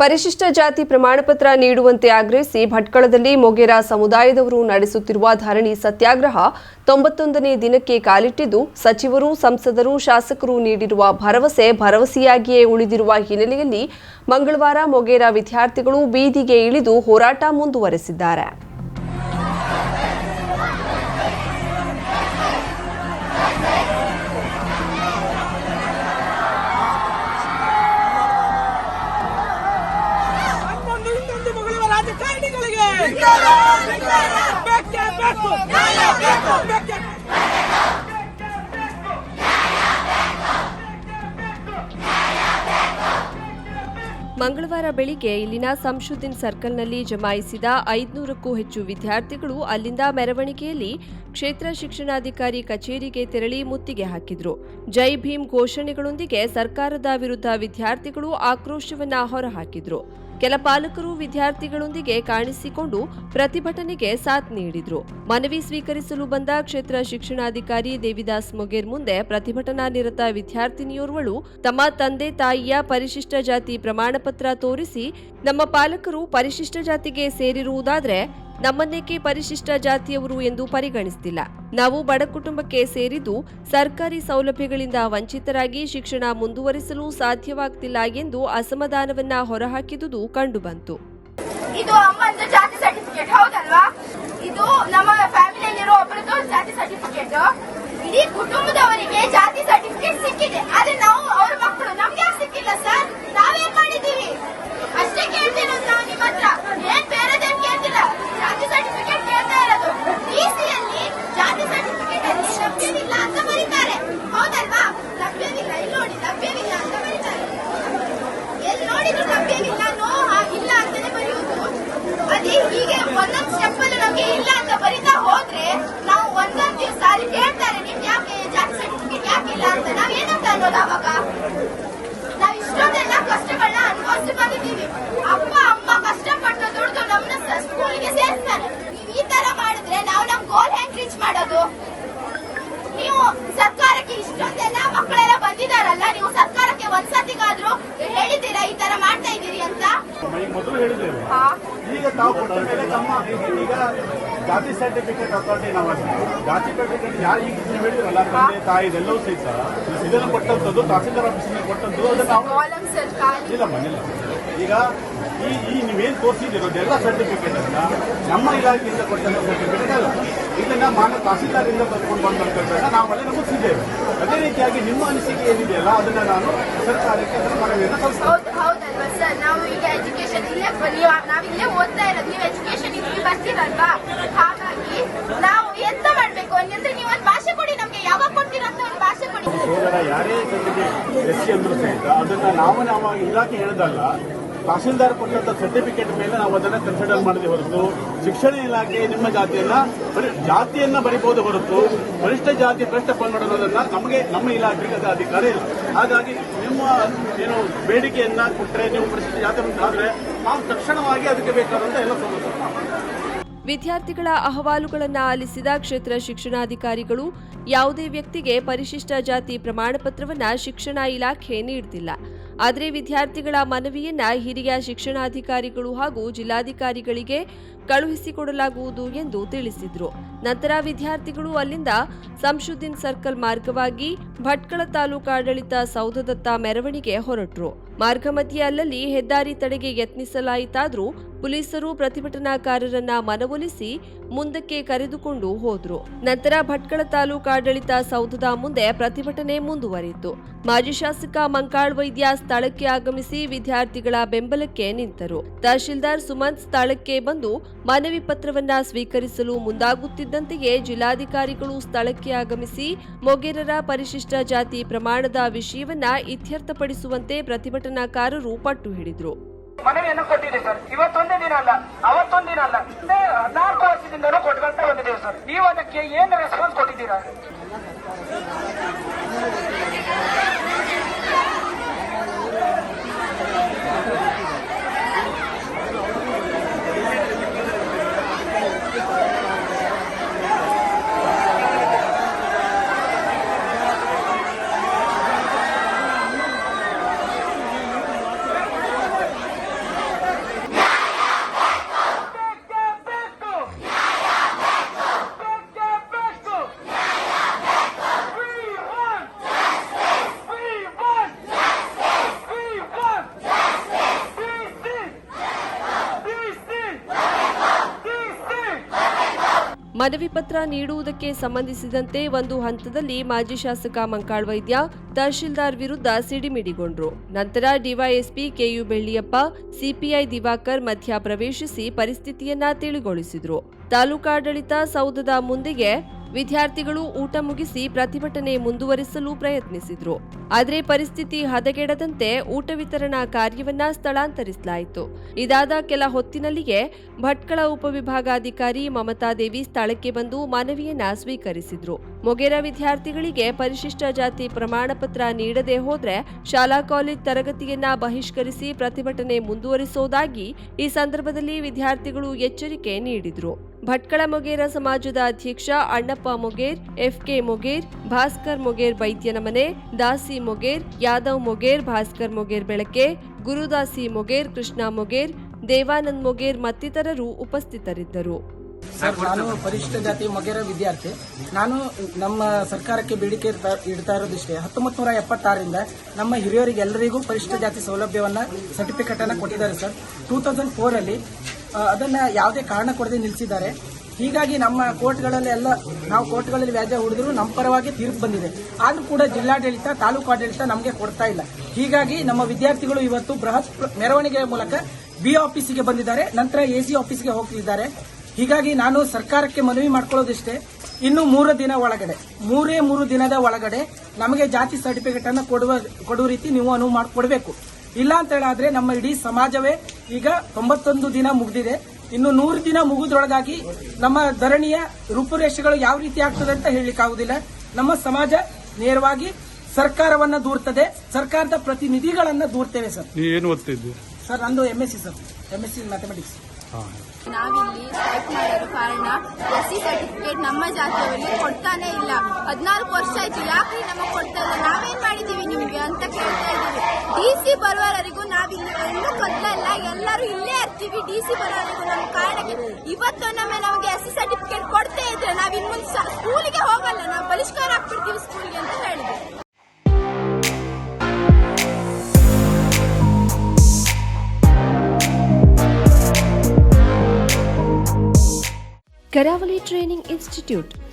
ಪರಿಶಿಷ್ಟ ಜಾತಿ ಪ್ರಮಾಣಪತ್ರ ನೀಡುವಂತೆ ಆಗ್ರಹಿಸಿ ಭಟ್ಕಳದಲ್ಲಿ ಮೊಗೇರಾ ಸಮುದಾಯದವರು ನಡೆಸುತ್ತಿರುವ ಧರಣಿ ಸತ್ಯಾಗ್ರಹ ತೊಂಬತ್ತೊಂದನೇ ದಿನಕ್ಕೆ ಕಾಲಿಟ್ಟಿದ್ದು, ಸಚಿವರು, ಸಂಸದರು, ಶಾಸಕರು ನೀಡಿರುವ ಭರವಸೆ ಭರವಸೆಯಾಗಿಯೇ ಉಳಿದಿರುವ ಹಿನ್ನೆಲೆಯಲ್ಲಿ ಮಂಗಳವಾರ ಮೊಗೇರಾ ವಿದ್ಯಾರ್ಥಿಗಳು ಬೀದಿಗೆ ಇಳಿದು ಹೋರಾಟ ಮುಂದುವರೆಸಿದ್ದಾರೆ. ಮಂಗಳವಾರ ಬೆಳಿಗ್ಗೆ ಇಲ್ಲಿನ ಸಂಶುದ್ದೀನ್ ಸರ್ಕಲ್ನಲ್ಲಿ ಜಮಾಯಿಸಿದ ಐದುನೂರಕ್ಕೂ ಹೆಚ್ಚು ವಿದ್ಯಾರ್ಥಿಗಳು ಅಲ್ಲಿಂದ ಮೆರವಣಿಗೆಯಲ್ಲಿ ಕ್ಷೇತ್ರ ಶಿಕ್ಷಣಾಧಿಕಾರಿ ಕಚೇರಿಗೆ ತೆರಳಿ ಮುತ್ತಿಗೆ ಹಾಕಿದ್ರು. ಜೈ ಭೀಮ್ ಘೋಷಣೆಗಳೊಂದಿಗೆ ಸರ್ಕಾರದ ವಿರುದ್ಧ ವಿದ್ಯಾರ್ಥಿಗಳು ಆಕ್ರೋಶವನ್ನ ಹೊರಹಾಕಿದ್ರು. ಕೆಲ ಪಾಲಕರು ವಿದ್ಯಾರ್ಥಿಗಳೊಂದಿಗೆ ಕಾಣಿಸಿಕೊಂಡು ಪ್ರತಿಭಟನೆಗೆ ಸಾಥ್ ನೀಡಿದ್ರು. ಮನವಿ ಸ್ವೀಕರಿಸಲು ಬಂದ ಕ್ಷೇತ್ರ ಶಿಕ್ಷಣಾಧಿಕಾರಿ ದೇವಿದಾಸ್ ಮೊಗೇರ್ ಮುಂದೆ ಪ್ರತಿಭಟನಾ ನಿರತ ವಿದ್ಯಾರ್ಥಿನಿಯೋರ್ವಳು ತಮ್ಮ ತಂದೆ ತಾಯಿಯ ಪರಿಶಿಷ್ಟ ಜಾತಿ ಪ್ರಮಾಣಪತ್ರ ತೋರಿಸಿ ನಮ್ಮ ಪಾಲಕರು ಪರಿಶಿಷ್ಟ ಜಾತಿಗೆ ಸೇರಿರುವುದಾದ್ರೆ ನಮ್ಮನ್ನೇಕೆ ಪರಿಶಿಷ್ಟ ಜಾತಿಯವರು ಎಂದು ಪರಿಗಣಿಸುತ್ತಿಲ್ಲ ನಾವು ಬಡ ಕುಟುಂಬಕ್ಕೆ ಸೇರಿದ್ದು ಸರ್ಕಾರಿ ಸೌಲಭ್ಯಗಳಿಂದ ವಂಚಿತರಾಗಿ ಶಿಕ್ಷಣ ಮುಂದುವರಿಸಲು ಸಾಧ್ಯವಾಗ್ತಿಲ್ಲ ಎಂದು ಅಸಮಾಧಾನವನ್ನ ಹೊರಹಾಕಿದುದು ಕಂಡುಬಂತು. ಇದು ಅಮ್ಮಂದು ಜಾತಿ ಸರ್ಟಿಫಿಕೇಟ್, ಹೌದಲ್ವಾ? ಇದು ನಮ್ಮ ಫ್ಯಾಮಿಲಿಯಲ್ಲಿರೋ ಒಬ್ಬರದ್ದು ಜಾತಿ ಸರ್ಟಿಫಿಕೇಟ್. ಇಡೀ ಕುಟುಂಬದವರಿಗೆ ಜಾತಿ ಸರ್ಟಿಫಿಕೇಟ್ ಸಿಕ್ಕಿದೆ. ಆದ್ರೆ ನಾವು ಅವ್ರ ಮಕ್ಕಳು ನಮ್ಗೆ ಸಿಕ್ಕಿಲ್ಲ ಸರ್? ನಾವೇನ್ ಮಾಡಿದೀವಿ ಅಷ್ಟೇ ಕೇಳ್ತಿರೋದು ನಾವು ನಿಮ್ಮ ಹತ್ರ ಏನ್ ಬೇರೆದೇನ್ ಕೇಳ್ತಿಲ್ಲ ಜಾತಿ ಸರ್ಟಿಫಿಕೇಟ್ ಕೇಳ್ತಾ ಇರೋದು ಡಿಸಿಯಲ್ಲಿ ಜಾತಿ ಸರ್ಟಿಫಿಕೇಟ್ ಅಲ್ಲಿ ಲಭ್ಯವಿಲ್ಲ ಅಂತ ಬರೀತಾರೆ ಹೌದಲ್ವಾ ಲಭ್ಯವಿಲ್ಲ ಇಲ್ಲಿ ನೋಡಿ ಲಭ್ಯವಿಲ್ಲ ಅಂತ ಬರೀತಾರೆ ಎಲ್ಲಿ ನೋಡಿದ್ರು ಲಭ್ಯವಿಲ್ಲ ನೋ ಆ- ಇಲ್ಲ ಅಂತಾನೆ ಬರೆಯುವುದು ಅದೇ ಹೀಗೆ ಒಂದೊಂದು ಸ್ಟೆಪ್ ಅಲ್ಲಿ ನಮ್ಗೆ ಇಲ್ಲ ಅಂತ ಬರಿತಾ ಹೋದ್ರೆ ನಾವು ಒಂದೊಂದು ದಿವಸ ಅಲ್ಲಿ ಕೇಳ್ತಾರೆ ನಿಮ್ಗೆ ಯಾಕೆ ಜಾತಿ ಸರ್ಟಿಫಿಕೇಟ್ ಯಾಕೆ ಇಲ್ಲ ಅಂತ ನಾವ್ ಏನಂತ ಅನ್ನೋದು ಅವಾಗ ನಾವ್ ಇಷ್ಟೊಂದೆಲ್ಲ ಕಷ್ಟಗಳನ್ನ ಅನುಭವಿಸಿ ಬಂದಿದ್ದೀವಿ ಅಪ್ಪ ಅಮ್ಮ ಕಷ್ಟಪಟ್ಟು ದುಡ್ದು ನಮ್ಮನ್ನ ಸ್ಕೂಲ್ಗೆ ಸೇರಿಸ್ತಾರೆ ನೀವ್ ಈ ತರ ಮಾಡಿದ್ರೆ ನಾವು ನಮ್ ಗೋಲ್ ಹೆಂಗ್ ರೀಚ್ ಮಾಡೋದು? ನೀವು ಸರ್ಕಾರಕ್ಕೆ ಇಷ್ಟೊಂದೆಲ್ಲ ಮಕ್ಕಳೆಲ್ಲ ಬಂದಿದಾರಲ್ಲ ನೀವು ಸರ್ಕಾರಕ್ಕೆ ಒಂದ್ಸತಿಗಾದ್ರೂ ಹೇಳಿದ್ದೀರಾ ಈ ತರ ಮಾಡ್ತಾ ಇದ್ದೀರಿ ಅಂತ? ಮೊದಲು ಹೇಳಿದ್ದೇವೆ. ಈಗ ತಾವು ಕೊಟ್ಟ ಮೇಲೆ ತಮ್ಮ ಈಗ ಜಾತಿ ಸರ್ಟಿಫಿಕೇಟ್ ಅಥಾರಿಟಿ ನಾವು ಜಾತಿ ಸರ್ಟಿಫಿಕೇಟ್ ಯಾರು ಈಗ ನೀವು ಹೇಳಿದ್ರಲ್ಲ ತಂದೆ ತಾಯಿ ಇದೆಲ್ಲವೂ ಸಹಿತ ಇದನ್ನು ಕೊಟ್ಟಂಥದ್ದು ತಹಸೀಲ್ದಾರ್ ಆಫೀಸಿನಲ್ಲಿ ಕೊಟ್ಟಂತದ್ದು ಅದನ್ನು ಇಲ್ಲ. ಮನೆಯಲ್ಲ ಈಗ ಈ ಈ ನೀವೇನು ತೋರಿಸಿದ್ದೀರೋ ಎಲ್ಲ ಸರ್ಟಿಫಿಕೇಟ್ ಅಂತ ನಮ್ಮ ಇಲಾಖೆಯಿಂದ ಕೊಟ್ಟಂತ ಸರ್ಟಿಫಿಕೇಟ್ ಅಲ್ಲ. ಇದನ್ನ ಮಾನ್ಯ ತಹಸೀಲ್ದಾರಿಂದ ಕರ್ಕೊಂಡು ಬಂದಂಥದ್ದನ್ನ ನಾವು ಅಲ್ಲಿ ನಮೂದಿಸಿದ್ದೇವೆ. ಅದೇ ರೀತಿಯಾಗಿ ನಿಮ್ಮ ಅನಿಸಿಕೆ ಏನಿದೆಯಲ್ಲ ಅದನ್ನ ನಾನು ಸರ್ಕಾರಕ್ಕೆ ಅದರ ಮನವಿಯನ್ನು ಸಲ್ಲಿಸ್ತೇನೆ ನಾವು ಈಗ ಎಜುಕೇಶನ್ ಇಲ್ಲೇ ಓದ್ತಾ ಇರೋದು ನೀವು ಎಜುಕೇಶನ್ ಇಲ್ಲಿ ಬರ್ತೀರಲ್ವಾ ಹಾಗಾಗಿ ನಾವು ಎಂತ ಮಾಡ್ಬೇಕು ಅಂದ್ರೆ ನೀವು ಒಂದು ಭಾಷೆ ಕೊಡಿ ನಮ್ಗೆ ಯಾವಾಗ ಕೊಡ್ತೀರಂತ ಒಂದು ಭಾಷೆ ಕೊಡಿ ಸೋದರ ಯಾರೇ ಸರ್ಟಿಫಿಕೇಟ್ ಎಸ್ ಸಿ ಅಂದ್ರೂ ಸಹಿತ ಅದನ್ನ ನಾವು ನಮ್ಮ ಇಲಾಖೆ ಹೇಳದಲ್ಲ, ತಹಸೀಲ್ದಾರ್ ಕೊಟ್ಟಂತ ಸರ್ಟಿಫಿಕೇಟ್ ಮೇಲೆ ನಾವು ಅದನ್ನ ಕನ್ಸಿಡರ್ ಮಾಡಿದೆ ಹೊರತು ಶಿಕ್ಷಣ ಇಲಾಖೆ ನಿಮ್ಮ ಜಾತಿಯನ್ನ ಜಾತಿಯನ್ನ ಬರಿಬಹುದು ಹೊರತು ಬಲಿಷ್ಠ ಜಾತಿ ಭ್ರಷ್ಟ ಪಂಗಡ ಅನ್ನೋದನ್ನ ನಮಗೆ ನಮ್ಮ ಇಲಾಖೆಗೆ ಅದು ಅಧಿಕಾರ ಇಲ್ಲ. ಹಾಗಾಗಿ ನಿಮ್ಮ ಏನು ಬೇಡಿಕೆಯನ್ನ ಕೊಟ್ಟರೆ ನೀವು ಪರಿಶಿಷ್ಟ ಜಾತಿ ಆದ್ರೆ ನಾವು ತಕ್ಷಣವಾಗಿ ಅದಕ್ಕೆ ಬೇಕಾದಂತ ಎಲ್ಲ ವಿದ್ಯಾರ್ಥಿಗಳ ಅಹವಾಲುಗಳನ್ನು ಆಲಿಸಿದ ಕ್ಷೇತ್ರ ಶಿಕ್ಷಣಾಧಿಕಾರಿಗಳು ಯಾವುದೇ ವ್ಯಕ್ತಿಗೆ ಪರಿಶಿಷ್ಟ ಜಾತಿ ಪ್ರಮಾಣಪತ್ರವನ್ನ ಶಿಕ್ಷಣ ಇಲಾಖೆ ನೀಡುತ್ತಿಲ್ಲ ಆದರೆ ವಿದ್ಯಾರ್ಥಿಗಳ ಮನವಿಯನ್ನ ಹಿರಿಯ ಶಿಕ್ಷಣಾಧಿಕಾರಿಗಳು ಹಾಗೂ ಜಿಲ್ಲಾಧಿಕಾರಿಗಳಿಗೆ ಕಳುಹಿಸಿಕೊಡಲಾಗುವುದು ಎಂದು ತಿಳಿಸಿದ್ರು. ನಂತರ ವಿದ್ಯಾರ್ಥಿಗಳು ಅಲ್ಲಿಂದ ಸಂಶುದ್ದೀನ್ ಸರ್ಕಲ್ ಮಾರ್ಗವಾಗಿ ಭಟ್ಕಳ ತಾಲೂಕಾಡಳಿತ ಸೌಧದತ್ತ ಮೆರವಣಿಗೆ ಹೊರಟರು. ಮಾರ್ಗ ಮಧ್ಯೆ ಅಲ್ಲಲ್ಲಿ ಹೆದ್ದಾರಿ ತಡೆಗೆ ಯತ್ನಿಸಲಾಯಿತಾದರೂ ಪೊಲೀಸರು ಪ್ರತಿಭಟನಾಕಾರರನ್ನ ಮನವೊಲಿಸಿ ಮುಂದಕ್ಕೆ ಕರೆದುಕೊಂಡು ಹೋದ್ರು. ನಂತರ ಭಟ್ಕಳ ತಾಲೂಕಾಡಳಿತ ಸೌಧದ ಮುಂದೆ ಪ್ರತಿಭಟನೆ ಮುಂದುವರಿಯಿತು. ಮಾಜಿ ಶಾಸಕ ಮಂಕಾಳ್ ವೈದ್ಯ ಸ್ಥಳಕ್ಕೆ ಆಗಮಿಸಿ ವಿದ್ಯಾರ್ಥಿಗಳ ಬೆಂಬಲಕ್ಕೆ ನಿಂತರು. ತಹಶೀಲ್ದಾರ್ ಸುಮಂತ್ ಸ್ಥಳಕ್ಕೆ ಬಂದು ಮನವಿ ಪತ್ರವನ್ನ ಸ್ವೀಕರಿಸಲು ಮುಂದಾಗುತ್ತಿದ್ದಂತೆಯೇ ಜಿಲ್ಲಾಧಿಕಾರಿಗಳು ಸ್ಥಳಕ್ಕೆ ಆಗಮಿಸಿ ಮೊಗೇರರ ಪರಿಶಿಷ್ಟ ಜಾತಿ ಪ್ರಮಾಣದ ವಿಷಯವನ್ನ ಇತ್ಯರ್ಥಪಡಿಸುವಂತೆ ಪ್ರತಿಭಟನಾಕಾರರು ಪಟ್ಟು ಹಿಡಿದರು. ಮನವಿಯನ್ನು ಕೊಟ್ಟಿದೆ ಸರ್. ಇವತ್ತೊಂದೇ ದಿನ ಅಲ್ಲ, ಅವತ್ತೊಂದಿನ ದಿನ ಅಲ್ಲ ನಾಲ್ಕು ವರ್ಷದಿಂದಲೂ ಕೊಟ್ಕೊಳ್ತಾ ಬಂದಿದ್ದೇವೆ ಸರ್. ನೀವು ಅದಕ್ಕೆ ಏನು ರೆಸ್ಪಾನ್ಸ್ ಕೊಟ್ಟಿದ್ದೀರಾ? ಮನವಿ ಪತ್ರ ನೀಡುವುದಕ್ಕೆ ಸಂಬಂಧಿಸಿದಂತೆ ಒಂದು ಹಂತದಲ್ಲಿ ಮಾಜಿ ಶಾಸಕ ಮಂಕಾಳ್ ವೈದ್ಯ ತಹಶೀಲ್ದಾರ್ ವಿರುದ್ಧ ಸಿಡಿಮಿಡಿಗೊಂಡ್ರು ನಂತರ DYSP KU Belliyappa, CPI Diwakar ಮಧ್ಯ ಪ್ರವೇಶಿಸಿ ಪರಿಸ್ಥಿತಿಯನ್ನ ತಿಳಿಗೊಳಿಸಿದ್ರು. ತಾಲೂಕಾಡಳಿತ ಸೌಧದ ಮುಂದೆಗೆ ವಿದ್ಯಾರ್ಥಿಗಳು ಊಟ ಮುಗಿಸಿ ಪ್ರತಿಭಟನೆ ಮುಂದುವರಿಸಲು ಪ್ರಯತ್ನಿಸಿದ್ರು. ಆದರೆ ಪರಿಸ್ಥಿತಿ ಹದಗೆಡದಂತೆ ಊಟ ವಿತರಣಾ ಕಾರ್ಯವನ್ನ ಸ್ಥಳಾಂತರಿಸಲಾಯಿತು. ಇದಾದ ಕೆಲ ಹೊತ್ತಿನಲ್ಲಿಯೇ ಭಟ್ಕಳ ಉಪವಿಭಾಗಾಧಿಕಾರಿ ಮಮತಾದೇವಿ ಸ್ಥಳಕ್ಕೆ ಬಂದು ಮನವಿಯನ್ನ ಸ್ವೀಕರಿಸಿದ್ರು. ಮೊಗೇರ ವಿದ್ಯಾರ್ಥಿಗಳಿಗೆ ಪರಿಶಿಷ್ಟ ಜಾತಿ ಪ್ರಮಾಣ ಪತ್ರ ನೀಡದೆ ಹೋದ್ರೆ ಶಾಲಾ ಕಾಲೇಜ್ ತರಗತಿಯನ್ನ ಬಹಿಷ್ಕರಿಸಿ ಪ್ರತಿಭಟನೆ ಮುಂದುವರಿಸೋದಾಗಿ ಈ ಸಂದರ್ಭದಲ್ಲಿ ವಿದ್ಯಾರ್ಥಿಗಳು ಎಚ್ಚರಿಕೆ ನೀಡಿದ್ರು. ಭಟ್ಕಳ ಮೊಗೇರ ಸಮಾಜದ ಅಧ್ಯಕ್ಷ ಅಣ್ಣಪ್ಪ ಮೊಗೇರ್ ಎಫ್ಕೆ ಮೊಗೇರ್ ಭಾಸ್ಕರ್ ಮೊಗೇರ್ ಬೈದ್ಯನ ಮನೆ ದಾಸಿ ಮೊಗೇರ್ ಯಾದವ್ ಮೊಗೇರ್ ಭಾಸ್ಕರ್ ಮೊಗೇರ್ ಬೆಳಕೆ ಗುರುದಾಸಿ ಮೊಗೇರ್ ಕೃಷ್ಣ ಮೊಗೇರ್ ದೇವಾನಂದ್ ಮೊಗೇರ್ ಮತ್ತಿತರರು ಉಪಸ್ಥಿತರಿದ್ದರು. ಸರ್ ನಾನು ಪರಿಶಿಷ್ಟ ಜಾತಿ ಮೊಗೇರ ವಿದ್ಯಾರ್ಥಿ. ನಾನು ನಮ್ಮ ಸರ್ಕಾರಕ್ಕೆ ಬೇಡಿಕೆ ಇಡ್ತಾ- ಇರೋದಿಷ್ಟೇ. ಹತ್ತೊಂಬತ್ತು ನೂರ ಎಪ್ಪತ್ತಾರರಿಂದ ನಮ್ಮ ಹಿರಿಯರಿಗೆ ಎಲ್ಲರಿಗೂ ಪರಿಶಿಷ್ಟ ಜಾತಿ ಸೌಲಭ್ಯವನ್ನ ಸರ್ಟಿಫಿಕೇಟ್ ಕೊಟ್ಟಿದ್ದಾರೆ ಸರ್. ಟೂ ತೌಸಂಡ್ ಫೋರ್ ಅಲ್ಲಿ ಆ, ಅದನ್ನ ಯಾವುದೇ ಕಾರಣ ಕೊಡದೆ ನಿಲ್ಲಿಸಿದ್ದಾರೆ ಹೀಗಾಗಿ ನಮ್ಮ ಕೋರ್ಟ್ಗಳಲ್ಲಿ ಎಲ್ಲ, ನಾವು ಕೋರ್ಟ್ಗಳಲ್ಲಿ ವ್ಯಾಜ್ಯ ಹೂಡಿದ್ರು ನಮ್ಮ ಪರವಾಗಿ ತೀರ್ಪು ಬಂದಿದೆ. ಆದರೂ ಕೂಡ ಜಿಲ್ಲಾಡಳಿತ, ತಾಲೂಕು ಆಡಳಿತ ನಮಗೆ ಕೊಡ್ತಾ ಇಲ್ಲ. ಹೀಗಾಗಿ ನಮ್ಮ ವಿದ್ಯಾರ್ಥಿಗಳು ಇವತ್ತು ಬೃಹತ್ ಮೆರವಣಿಗೆಯ ಮೂಲಕ ಬಿ ಆಫೀಸಿಗೆ ಬಂದಿದ್ದಾರೆ. ನಂತರ ಎ ಸಿ ಆಫೀಸ್ಗೆ ಹೋಗ್ತಿದ್ದಾರೆ. ಹೀಗಾಗಿ ನಾನು ಸರ್ಕಾರಕ್ಕೆ ಮನವಿ ಮಾಡ್ಕೊಳ್ಳೋದಿಷ್ಟೇ. ಇನ್ನು ಮೂರು ದಿನ ಒಳಗಡೆ, ಮೂರೇ ಮೂರು ದಿನದ ಒಳಗಡೆ ನಮಗೆ ಜಾತಿ ಸರ್ಟಿಫಿಕೇಟ್ ಅನ್ನು ಕೊಡುವ ಕೊಡುವ ರೀತಿ ನೀವು ಅನುವು ಮಾಡಿಕೊಡ್ಬೇಕು. ಇಲ್ಲ ಅಂತ ಹೇಳಾದ್ರೆ ನಮ್ಮ ಇಡೀ ಸಮಾಜವೇ ಈಗ ತೊಂಬತ್ತೊಂದು ದಿನ ಮುಗಿದಿದೆ. ಇನ್ನು ನೂರು ದಿನ ಮುಗಿದ್ರೊಳಗಾಗಿ ನಮ್ಮ ಧರಣಿಯ ರೂಪುರೇಷೆಗಳು ಯಾವ ರೀತಿ ಆಗ್ತದೆ ಅಂತ ಹೇಳಲಿಕ್ಕಾಗುದಿಲ್ಲ ನಮ್ಮ ಸಮಾಜ ನೇರವಾಗಿ ಸರ್ಕಾರವನ್ನ ದೂರ್ತದೆ. ಸರ್ಕಾರದ ಪ್ರತಿನಿಧಿಗಳನ್ನ ದೂರ್ತೇವೆ ಸರ್. ಏನು ಓದ್ತಿದ್ವಿ ಸರ್ ನಂದು M S C sir. M S C mathematics ನಾವಿಲ್ಲಿ ಸ್ಟ್ರೈಕ್ ಮಾಡಲು ಕಾರಣ ಎಸ್ ಸಿ ಸರ್ಟಿಫಿಕೇಟ್ ನಮ್ಮ ಜಾತಿಯವರಿಗೆ ಕೊಡ್ತಾನೆ ಇಲ್ಲ. ಹದಿನಾಲ್ಕು ವರ್ಷ ಆಯ್ತು ಯಾಕೆ ನಮಗೆ ಕೊಡ್ತಾ ಇಲ್ಲ? ನಾವೇನ್ ಮಾಡಿದೀವಿ ನಿಮ್ಗೆ ಅಂತ ಕೇಳ್ತಾ ಡಿ ಸಿ ಬರುವವರೆಗೂ ನಾವಿಲ್ಲಿ ಎಲ್ಲೂ ಕೊಡ್ಲಲ್ಲ ಎಲ್ಲರೂ ಇಲ್ಲೇ ಇರ್ತೀವಿ. ಡಿ ಸಿ ಬರೋವರೆಗೂ ನಮ್ಮ ಕಾರಣಕ್ಕೆ ನಮ್ಮ ನಮಗೆ ಎಸ್ ಸಿ ಸರ್ಟಿಫಿಕೇಟ್ ಕೊಡ್ತೇ ಇದ್ರೆ ನಾವ್ ಇನ್ ಮುಂದೆ ಸ್ಕೂಲಿಗೆ ಹೋಗಲ್ಲ. ನಾವು ಬಲಿಷ್ಕಾರ ಆಗ್ಬಿಡ್ತೀವಿ ಸ್ಕೂಲ್ಗೆ ಅಂತ ಹೇಳಿದ್ರು. Karavali training institute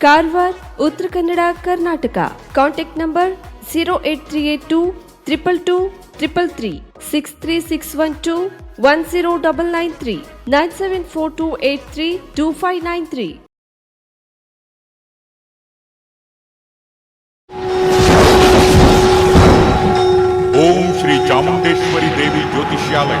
Karwar Uttara Kannada Karnataka contact number zero eight three eight two triple two triple three six three six one two one zero double nine three nine seven four two eight three two five nine three Chamundeshwari Devi ಜ್ಯೋತಿಷ್ಯಾಲಯ